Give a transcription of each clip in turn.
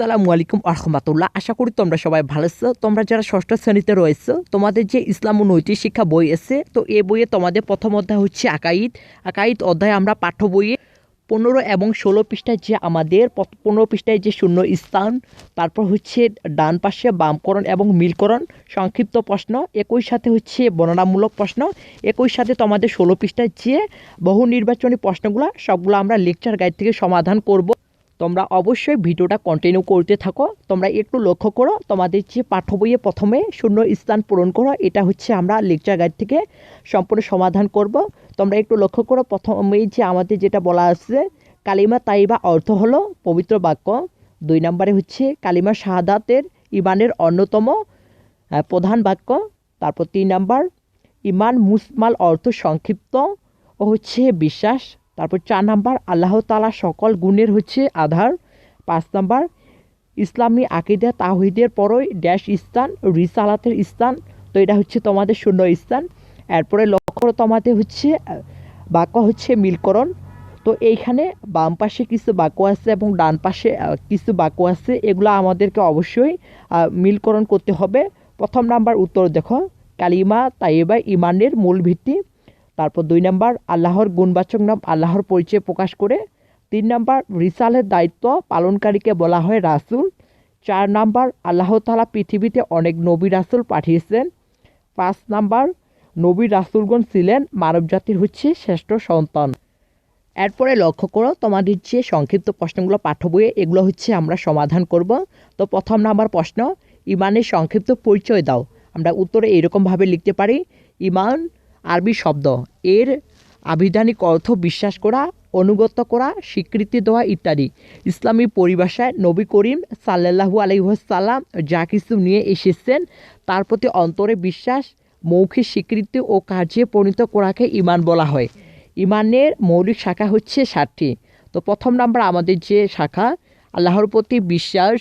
আসসালামু আলাইকুম আহমতুল্লাহ আশা করি তোমরা সবাই ভালো আছো। তোমরা যারা ষষ্ঠ শ্রেণীতে রয়েছো, তোমাদের যে ইসলাম ও নৈতিক শিক্ষা বই আছে, তো এই বইয়ে তোমাদের প্রথম অধ্যায় হচ্ছে আকাইদ আকাইদ অধ্যায় আমরা পাঠ্য বইয়ে পনেরো এবং ষোলো পৃষ্ঠায় যে আমাদের পনেরো পৃষ্ঠায় যে শূন্য স্থান, তারপর হচ্ছে ডান পাশে বামকরণ এবং মিলকরণ, সংক্ষিপ্ত প্রশ্ন, একই সাথে হচ্ছে বর্ণনামূলক প্রশ্ন, একই সাথে তোমাদের ষোলো পৃষ্ঠায় যে বহু নির্বাচনী প্রশ্নগুলো, সবগুলো আমরা লেকচার গাইড থেকে সমাধান করব। তোমরা অবশ্যই ভিডিওটা কন্টিনিউ করতে থাকো। তোমরা একটু লক্ষ্য করো, তোমাদের যে পাঠ্য বইয়ে প্রথমে শূন্য স্থান পূরণ করো, এটা হচ্ছে আমরা লেকচার গাইড থেকে সম্পূর্ণ সমাধান করব। তোমরা একটু লক্ষ্য করো প্রথমেই যে আমাদের যেটা বলা আছে, কালিমা তাইবা অর্থ হলো পবিত্র বাক্য। দুই নম্বরে হচ্ছে কালিমা শাহাদাতের ইমানের অন্যতম প্রধান বাক্য। তারপর তিন নাম্বার ইমান মুসমাল অর্থ সংক্ষিপ্ত ও হচ্ছে বিশ্বাস। তারপর চার নাম্বার, আল্লাহ তালা সকল গুণের হচ্ছে আধার। পাঁচ নাম্বার, ইসলামী আকিদা তাহিদের পরই ড্যাশ স্থান, রিসালাতের স্থান। তো এটা হচ্ছে তোমাদের শূন্য স্থান। এরপরে লক্ষ্য তোমাদের হচ্ছে বাক্য হচ্ছে মিলকরণ। তো এইখানে বাম পাশে কিছু বাক্য আছে এবং ডান পাশে কিছু বাক্য আছে। এগুলো আমাদেরকে অবশ্যই মিলকরণ করতে হবে। প্রথম নাম্বার উত্তর দেখো, কালিমা তাইবা ইমানের মূল ভিত্তি। তারপর দুই নাম্বার, আল্লাহর গুণবাচক নাম, আল্লাহর পরিচয় প্রকাশ করে। তিন নাম্বার, রিসালের দায়িত্ব পালনকারীকে বলা হয় রাসূল। চার নাম্বার, আল্লাহ তাআলা পৃথিবীতে অনেক নবী রাসূল পাঠিয়েছেন। পাঁচ নাম্বার, নবী রাসূলগণ ছিলেন মানবজাতির হচ্ছে শ্রেষ্ঠ সন্তান। এরপরে লক্ষ্য করো, তোমাদের যে সংক্ষিপ্ত প্রশ্নগুলো পাঠ্য বইয়ে, এগুলো হচ্ছে আমরা সমাধান করব। তো প্রথম নাম্বার প্রশ্ন, ইমানের সংক্ষিপ্ত পরিচয় দাও। আমরা উত্তরে এরকমভাবে লিখতে পারি, ইমান আরবি শব্দ। এর আবিধানিক অর্থ বিশ্বাস করা, অনুগত করা, স্বীকৃতি দেওয়া ইত্যাদি। ইসলামী পরিভাষায় নবী করিম সাল্লাহু আলহিহাসাল্লাম যা কিছু নিয়ে এসেছেন, তার প্রতি অন্তরে বিশ্বাস, মৌখিক স্বীকৃতি ও কার্যে পরিণত করাকে ইমান বলা হয়। ইমানের মৌলিক শাখা হচ্ছে ষাটটি তো প্রথম নাম্বার আমাদের যে শাখা, আল্লাহর প্রতি বিশ্বাস,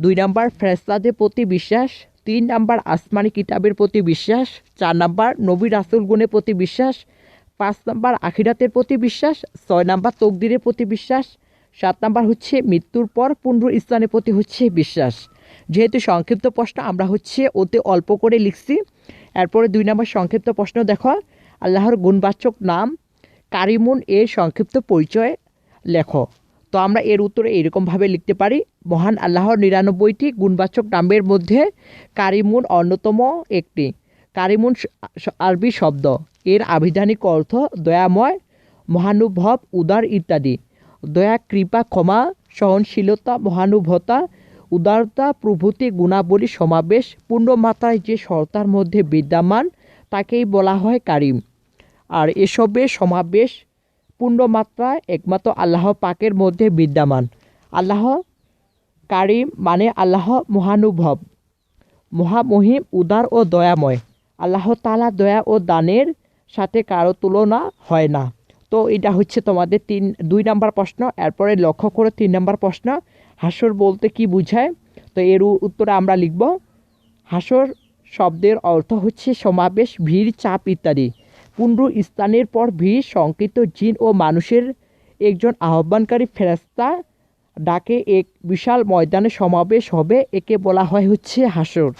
দুই নাম্বার ফেরেস্তাদের প্রতি বিশ্বাস তিন নাম্বার আসমানি কিতাবের প্রতি বিশ্বাস, চার নাম্বার নবী রাসুল গুণের প্রতি বিশ্বাস, পাঁচ নাম্বার আখিরাতের প্রতি বিশ্বাস, ছয় নাম্বার তকদিরের প্রতি বিশ্বাস, সাত নাম্বার হচ্ছে মৃত্যুর পর পুনর স্থানের প্রতি হচ্ছে বিশ্বাস। যেহেতু সংক্ষিপ্ত প্রশ্ন, আমরা হচ্ছে ওতে অল্প করে লিখছি। এরপরে দুই নম্বর সংক্ষিপ্ত প্রশ্ন, দেখো, আল্লাহর গুণবাচক নাম কারিমুন এর সংক্ষিপ্ত পরিচয় লেখো। তো আমরা এর উত্তরে এরকমভাবে লিখতে পারি, মহান আল্লাহর নিরানব্বইটি গুণবাচক নামের মধ্যে কারিমুন অন্যতম একটি। কারিমুন আরবি শব্দ। এর আবিধানিক অর্থ দয়াময়, মহানুভব, উদার ইত্যাদি। দয়া, কৃপা, ক্ষমা, সহনশীলতা, মহানুভতা, উদারতা, প্রভৃতি, গুণাবলী, সমাবেশ পূর্ণ পূর্ণমাত্রায় যে সত্তার মধ্যে বিদ্যমান, তাকেই বলা হয় কারিম। আর এসবের সমাবেশ পূর্ণমাত্রায় একমাত্র আল্লাহ পাকের মধ্যে বিদ্যমান। আল্লাহ কারিম মানে আল্লাহ মহানুভব মহামহিম উদার ও দয়াময়। আল্লাহ তালা দয়া ও দানের সাথে কারও তুলনা হয় না। তো এটা হচ্ছে তোমাদের তিন, দুই নাম্বার প্রশ্ন, এরপরে লক্ষ্য করে তিন নাম্বার প্রশ্ন। হাসর বলতে কি বুঝায়? তো এর উত্তরে আমরা লিখব, হাসর শব্দের অর্থ হচ্ছে সমাবেশ, ভিড়, চাপ ইত্যাদি। পুনরু স্থানের পর ভিড় সংকৃত জিন ও মানুষের একজন আহ্বানকারী ফেরাস্তা ডাকে এক বিশাল ময়দানে সমাবেশ হবে, একে বলা হয় হচ্ছে হাসর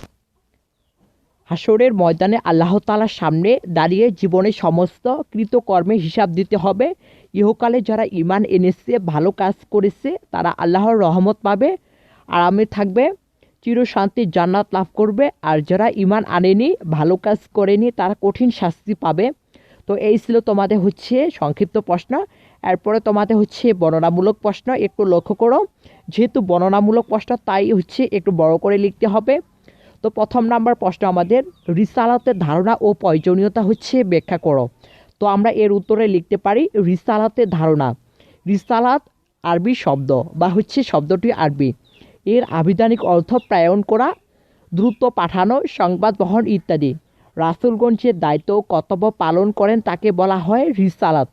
হাসরের ময়দানে আল্লাহ তালার সামনে দাঁড়িয়ে জীবনের সমস্ত কৃতকর্মে হিসাব দিতে হবে। ইহকালে যারা ইমান এনেছে, ভালো কাজ করেছে, তারা আল্লাহর রহমত পাবে, আরামে থাকবে চিরশান্তির জান্নাত লাভ করবে। আর যারা ইমান আনেনি, ভালো কাজ করেনি, তারা কঠিন শাস্তি পাবে। তো এই ছিল তোমাদের হচ্ছে সংক্ষিপ্ত প্রশ্ন। এরপরে তোমাদের হচ্ছে বর্ণনামূলক প্রশ্ন, একটু লক্ষ্য করো। যেহেতু বর্ণনামূলক প্রশ্ন, তাই হচ্ছে একটু বড় করে লিখতে হবে। তো প্রথম নাম্বার প্রশ্ন আমাদের, রিসালাতের ধারণা ও প্রয়োজনীয়তা হচ্ছে ব্যাখ্যা করো। তো আমরা এর উত্তরে লিখতে পারি, রিসালাতের ধারণা। রিসালাত আরবি শব্দ বা হচ্ছে শব্দটি আরবি। এর আবিধানিক অর্থ প্রেরণ করা, দ্রুত পাঠানো, সংবাদ বহন ইত্যাদি। রাসুলগঞ্জ যে দায়িত্ব কর্তব্য পালন করেন তাকে বলা হয় রিসালাত।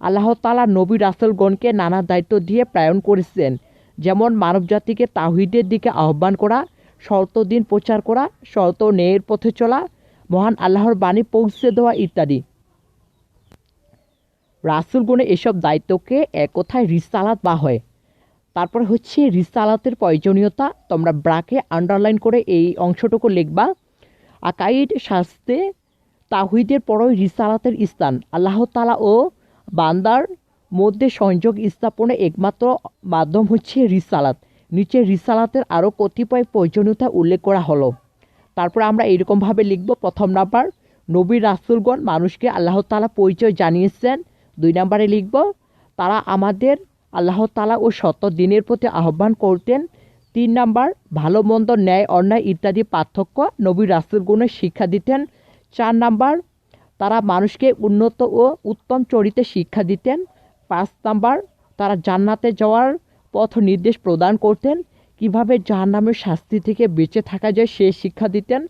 আল্লাহ তালা নবী রাসুলগণকে নানা দায়িত্ব দিয়ে প্রায়ণ করেছেন, যেমন মানবজাতিকে তাহিদের দিকে আহ্বান করা, শর্ত দিন প্রচার করা, শর্ত ন্যায়ের পথে চলা, মহান আল্লাহর বাণী পৌঁছে দেওয়া ইত্যাদি। রাসুলগণের এসব দায়িত্বকে এক কথায় রিসালাত বা হয়। তারপর হচ্ছে রিসালাতের প্রয়োজনীয়তা, তোমরা ব্রাকে আন্ডারলাইন করে এই অংশটুকু লিখবা। আকাইড শাস্তে তাহিদের পরই রিসালাতের স্থান। আল্লাহ তালা ও বান্দার মধ্যে সংযোগ স্থাপনে একমাত্র মাধ্যম হচ্ছে রিসালাত। নিচে রিসালাতের আরও কতিপয় প্রয়োজনীয়তা উল্লেখ করা হলো। তারপর আমরা এইরকমভাবে লিখব, প্রথম নাম্বার, নবী রাসুলগণ মানুষকে আল্লাহ তালা পরিচয় জানিয়েছেন। দুই নম্বরে লিখব, তারা আমাদের আল্লাহ তালা ও সত্য দিনের প্রতি আহ্বান করতেন তিন নাম্বার, ভালো মন্দ ন্যায় অন্যায় ইত্যাদি পার্থক্য নবী রাসুলগণের শিক্ষা দিতেন। চার নাম্বার, তারা মানুষকে উন্নত ও উত্তম চরিত্রে শিক্ষা দিতেন। পাঁচ নাম্বার, তারা জান্নাতে যাওয়ার পথ নির্দেশ প্রদান করতেন। কীভাবে জাহান্নামের শাস্তি থেকে বেঁচে থাকা যায় সে শিক্ষা দিতেন।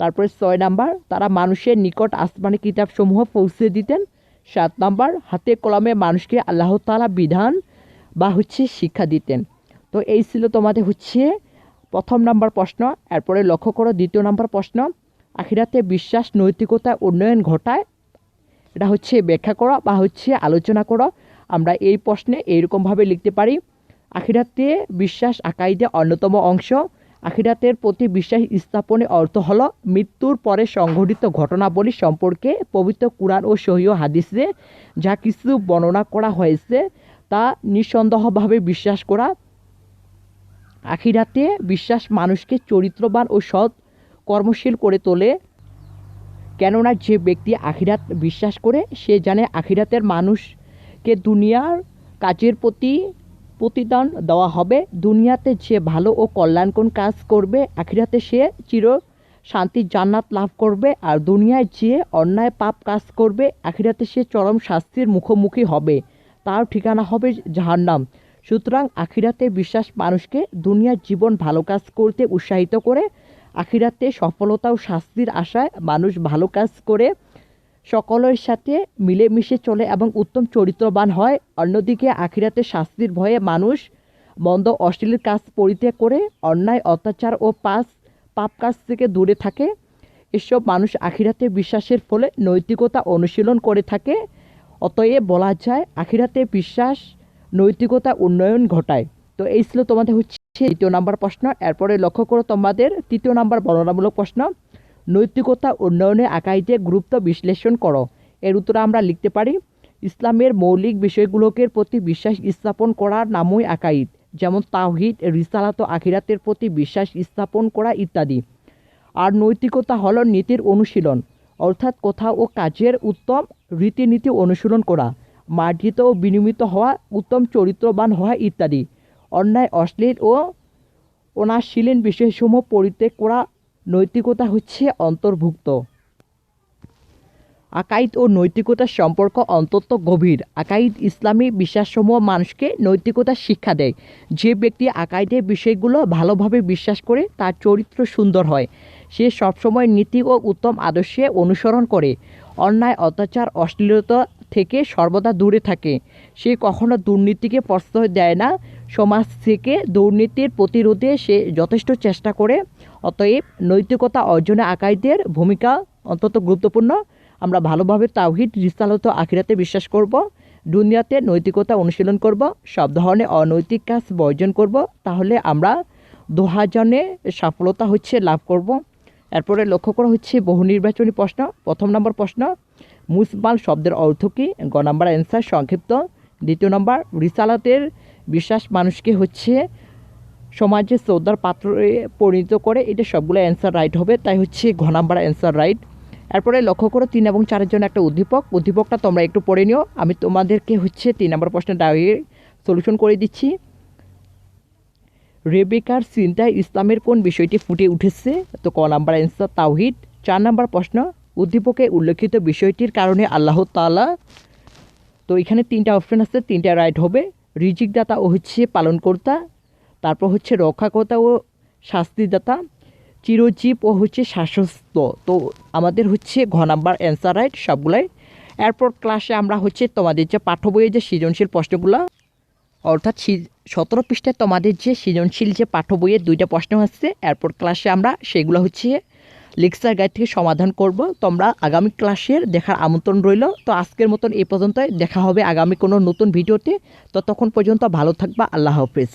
তারপরে ছয় নাম্বার, তারা মানুষের নিকট আসমানি কিতাবসমূহ পৌঁছে দিতেন। সাত নাম্বার, হাতে কলমে মানুষকে আল্লাহ তালা বিধান বা হচ্ছে শিক্ষা দিতেন। তো এই ছিল তোমাদের হচ্ছে প্রথম নাম্বার প্রশ্ন, এরপরে লক্ষ্য করো দ্বিতীয় নাম্বার প্রশ্ন। আখিরাতে বিশ্বাস, নৈতিকতা, উন্নয়ন ঘটায়। এটা হচ্ছে ব্যাখ্যা করা বা হচ্ছে আলোচনা করো। আমরা এই প্রশ্নে এইরকমভাবে লিখতে পারি, আখিরাতে বিশ্বাস আকাইদে অন্যতম অংশ। আখিরাতের প্রতি বিশ্বাস স্থাপনে অর্থ হল মৃত্যুর পরে সংঘটিত ঘটনাবলী সম্পর্কে পবিত্র কুরআন ও সহিহ হাদিসে যা কিছু বর্ণনা করা হয়েছে, তা নিঃসন্দেহভাবে বিশ্বাস করা আখিরাতে বিশ্বাস মানুষকে চরিত্রবান ও সৎ কর্মশীল করে তোলে। কেননা যে ব্যক্তি আখিরাত বিশ্বাস করে, সে জানে আখিরাতের মানুষকে দুনিয়ার কাজের প্রতি প্রতিদান দেওয়া হবে। দুনিয়াতে যে ভালো ও কল্যাণকর কাজ করবে, আখিরাতে সে চির শান্তির জান্নাত লাভ করবে। আর দুনিয়ায় যে অন্যায় পাপ কাজ করবে, আখিরাতে সে চরম শাস্তির মুখোমুখি হবে। তার ঠিকানা হবে জাহান্নাম। সুতরাং আখিরাতে বিশ্বাস মানুষকে দুনিয়ার জীবন ভালো কাজ করতে উৎসাহিত করে, আখিরাতে সফলতা ও শাস্তির আশায় মানুষ ভালো কাজ করে, সকলের সাথে মিলেমিশে চলে এবং উত্তম চরিত্রবান হয়। অন্যদিকে আখিরাতে শাস্তির ভয়ে মানুষ মন্দ, অশ্লীল কাজ পরিত্যাগ করে, অন্যায়, অত্যাচার ও পাস পাপ কাজ থেকে দূরে থাকে। এসব মানুষ আখিরাতে বিশ্বাসের ফলে নৈতিকতা অনুশীলন করে থাকে। অতএব বলা যায়, আখিরাতে বিশ্বাস নৈতিকতা উন্নয়ন ঘটায়। তো এই ছিল তোমাদের হচ্ছে দ্বিতীয় নাম্বার প্রশ্ন। এরপরে লক্ষ্য করো তোমাদের তৃতীয় নাম্বার বর্ণনামূলক প্রশ্ন। নৈতিকতা উন্নয়নে আকাইতে গুরুত্ব বিশ্লেষণ করো। এর উত্তরে আমরা লিখতে পারি, ইসলামের মৌলিক বিষয়গুলোকে প্রতি বিশ্বাস স্থাপন করার নামই আকাইদ। যেমন তাওহিদ, রিসালাত, আখিরাতের প্রতি বিশ্বাস স্থাপন করা ইত্যাদি। আর নৈতিকতা হল নীতির অনুশীলন, অর্থাৎ কথা ও কাজের উত্তম রীতিনীতি অনুশীলন করা। মার্জিত ও বিনিমিত হওয়া উত্তম চরিত্রবান হওয়া ইত্যাদি। অন্যায়, অশ্লীল ও অনাশীলীন বিষয়সমূহ পরিত্যাগ করা নৈতিকতা হচ্ছে অন্তর্ভুক্ত। আকাইদ ও নৈতিকতার সম্পর্ক অন্তত গভীর। আকাইদ ইসলামী বিশ্বাসসমূহ মানুষকে নৈতিকতার শিক্ষা দেয়। যে ব্যক্তি আকাইদের বিষয়গুলো ভালোভাবে বিশ্বাস করে, তার চরিত্র সুন্দর হয়। সে সবসময় নীতি ও উত্তম আদর্শে অনুসরণ করে। অন্যায়, অত্যাচার, অশ্লীলতা থেকে সর্বদা দূরে থাকে। সে কখনো দুর্নীতিকে প্রশ্রয় দেয় না। সমাজ থেকে দুর্নীতির প্রতিরোধে সে যথেষ্ট চেষ্টা করে। অতএব নৈতিকতা অর্জনে আকাইদের ভূমিকা অন্তত গুরুত্বপূর্ণ। আমরা ভালোভাবে তাওহিদ, রিসালত আখিরাতে বিশ্বাস করব। দুনিয়াতে নৈতিকতা অনুশীলন করব। সব ধরনের অনৈতিক কাজ বর্জন করব। তাহলে আমরা দোহাজনে সফলতা হচ্ছে লাভ করব। এরপরে লক্ষ্য করা হচ্ছে বহু নির্বাচনী প্রশ্ন। প্রথম নম্বর প্রশ্ন মুসবাল শব্দের অর্থ কী? গ নম্বর অ্যান্সার সংক্ষিপ্ত। দ্বিতীয় নম্বর, রিসালাতের বিশ্বাস মানুষকে হচ্ছে সমাজে শ্রদ্ধার পাত্রে পরিণত করে। এটা সবগুলো অ্যান্সার রাইট হবে, তাই হচ্ছে ঘ নাম্বার অ্যান্সার রাইট এরপরে লক্ষ্য করো, তিন এবং চারের জন্য একটা উদ্দীপক। উদ্দীপকটা তোমরা একটু পড়ে নিও। আমি তোমাদেরকে হচ্ছে তিন নম্বর প্রশ্নের ডায়ের সলিউশন করে দিচ্ছি। রেবেকার চিন্তায় ইসলামের কোন বিষয়টি ফুটে উঠেছে? তো ক নাম্বার অ্যান্সার তাওহিদ। চার নাম্বার প্রশ্ন, উদ্দীপকে উল্লেখিত বিষয়টির কারণে আল্লাহ তাআলা, তো এখানে তিনটা অপশন আছে, তিনটা রাইট হবে। রিজিকদাতা ও হচ্ছে পালনকর্তা, তারপর হচ্ছে রক্ষাকর্তা ও শাস্তিদাতা, চিরজীব ও হচ্ছে শাসস্ত তো আমাদের হচ্ছে ঘ নাম্বার অ্যান্সার রাইট সবগুলাই। এরপর ক্লাসে আমরা হচ্ছে তোমাদের যে পাঠ্য বইয়ের যে সৃজনশীল প্রশ্নগুলো অর্থাৎ সতেরো পৃষ্ঠায় তোমাদের যে সৃজনশীল যে পাঠ্য বইয়ের দুইটা প্রশ্ন আসছে, এরপর ক্লাসে আমরা সেগুলো হচ্ছে লেকচার গাইড থেকে সমাধান করব। তোমরা আগামী ক্লাসের দেখার আমন্ত্রণ রইল। তো আজকের মতন এই পর্যন্তই। দেখা হবে আগামী কোনো নতুন ভিডিওতে। তো তখন পর্যন্ত ভালো থাকবা। আল্লাহ হাফেজ।